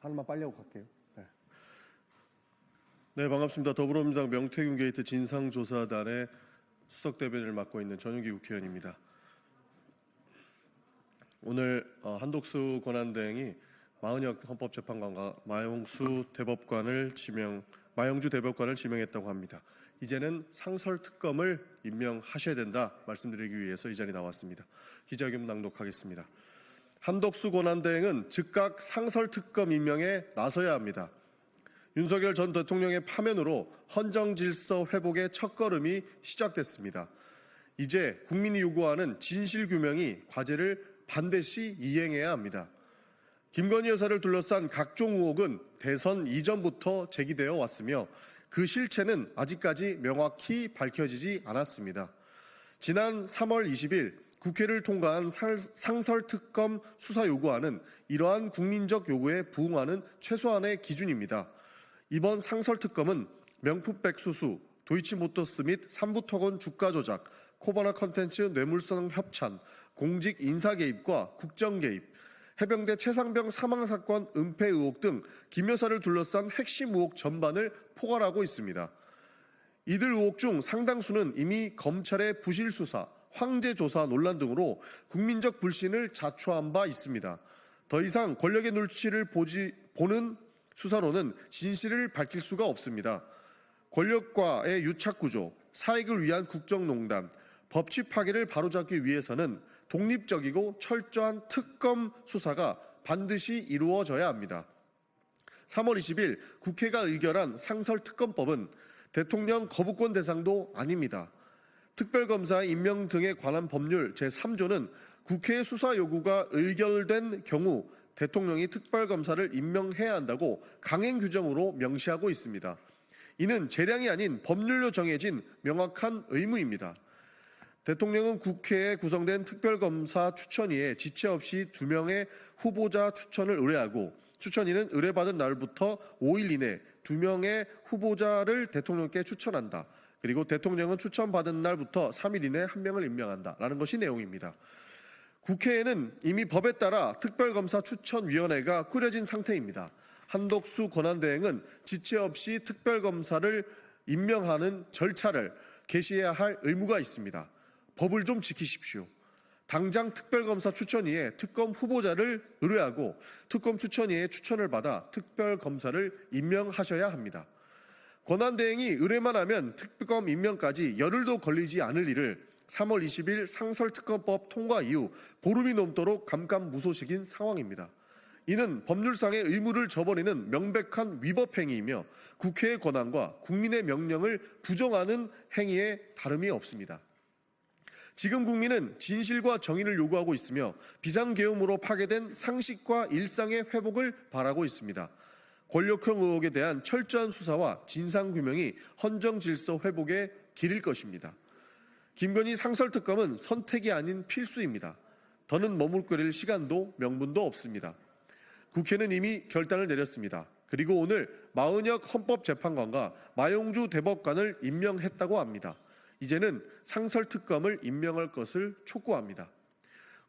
하나만 빨리 하고 갈게요. 네. 네, 반갑습니다. 더불어민주당 명태균 게이트 진상조사단의 수석 대변인을 맡고 있는 전용기 국회의원입니다. 오늘 어, 한독수 권한대행이 마은혁 헌법재판관과 마영수 대법관을 지명, 마영주 대법관을 지명했다고 합니다. 이제는 상설 특검을 임명하셔야 된다 말씀드리기 위해서 이 자리에 나왔습니다. 기자회견 낭독하겠습니다. 한독수 권한대행은 즉각 상설 특검 임명에 나서야 합니다. 윤석열 전 대통령의 파면으로 헌정 질서 회복의 첫걸음이 시작됐습니다. 이제 국민이 요구하는 진실 규명이 과제를 반드시 이행해야 합니다. 김건희 여사를 둘러싼 각종 의혹은 대선 이전부터 제기되어 왔으며 그 실체는 아직까지 명확히 밝혀지지 않았습니다. 지난 3월 20일 국회를 통과한 살- 상설특검 수사 요구안은 이러한 국민적 요구에 부응하는 최소한의 기준입니다. 이번 상설특검은 명품백 수수, 도이치모터스 및 삼부토건 주가 조작, 코바나 컨텐츠 뇌물성 협찬, 공직 인사 개입과 국정 개입, 해병대 최상병 사망 사건 은폐 의혹 등 김 여사를 둘러싼 핵심 의혹 전반을 포괄하고 있습니다. 이들 의혹 중 상당수는 이미 검찰의 부실 수사, 황제 조사 논란 등으로 국민적 불신을 자초한 바 있습니다. 더 이상 권력의 눈치를 보지, 보는 수사로는 진실을 밝힐 수가 없습니다. 권력과의 유착 구조, 사익을 위한 국정농단, 법치 파괴를 바로잡기 위해서는 독립적이고 철저한 특검 수사가 반드시 이루어져야 합니다. 3월 20일 국회가 의결한 상설특검법은 대통령 거부권 대상도 아닙니다. 특별검사 임명 등에 관한 법률 제3조는 국회의 수사 요구가 의결된 경우 대통령이 특별검사를 임명해야 한다고 강행 규정으로 명시하고 있습니다. 이는 재량이 아닌 법률로 정해진 명확한 의무입니다. 대통령은 국회에 구성된 특별검사 추천위에 지체 없이 두 명의 후보자 추천을 의뢰하고 추천위는 의뢰받은 날부터 5일 이내 두 명의 후보자를 대통령께 추천한다. 그리고 대통령은 추천받은 날부터 3일 이내 한 명을 임명한다라는 것이 내용입니다. 국회에는 이미 법에 따라 특별검사 추천위원회가 꾸려진 상태입니다. 한독수 권한대행은 지체 없이 특별검사를 임명하는 절차를 개시해야 할 의무가 있습니다. 법을 좀 지키십시오. 당장 특별검사 추천위에 특검 후보자를 의뢰하고 특검 추천위의 추천을 받아 특별검사를 임명하셔야 합니다. 권한대행이 의뢰만 하면 특검 임명까지 열흘도 걸리지 않을 일을 3월 20일 상설특검법 통과 이후 보름이 넘도록 감감무소식인 상황입니다. 이는 법률상의 의무를 저버리는 명백한 위법 행위이며 국회의 권한과 국민의 명령을 부정하는 행위에 다름이 없습니다. 지금 국민은 진실과 정의를 요구하고 있으며 비상계엄으로 파괴된 상식과 일상의 회복을 바라고 있습니다. 권력형 의혹에 대한 철저한 수사와 진상규명이 헌정 질서 회복의 길일 것입니다. 김건희 상설특검은 선택이 아닌 필수입니다. 더는 머물거릴 시간도 명분도 없습니다. 국회는 이미 결단을 내렸습니다. 그리고 오늘 마은혁 헌법재판관과 마용주 대법관을 임명했다고 합니다. 이제는 상설특검을 임명할 것을 촉구합니다.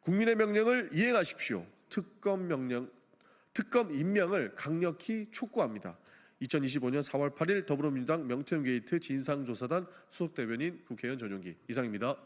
국민의 명령을 이행하십시오. 특검 명령, 특검 임명을 강력히 촉구합니다. 2025년 4월 8일 더불어민주당 명태균 게이트 진상조사단 수석대변인 국회의원 전용기 이상입니다.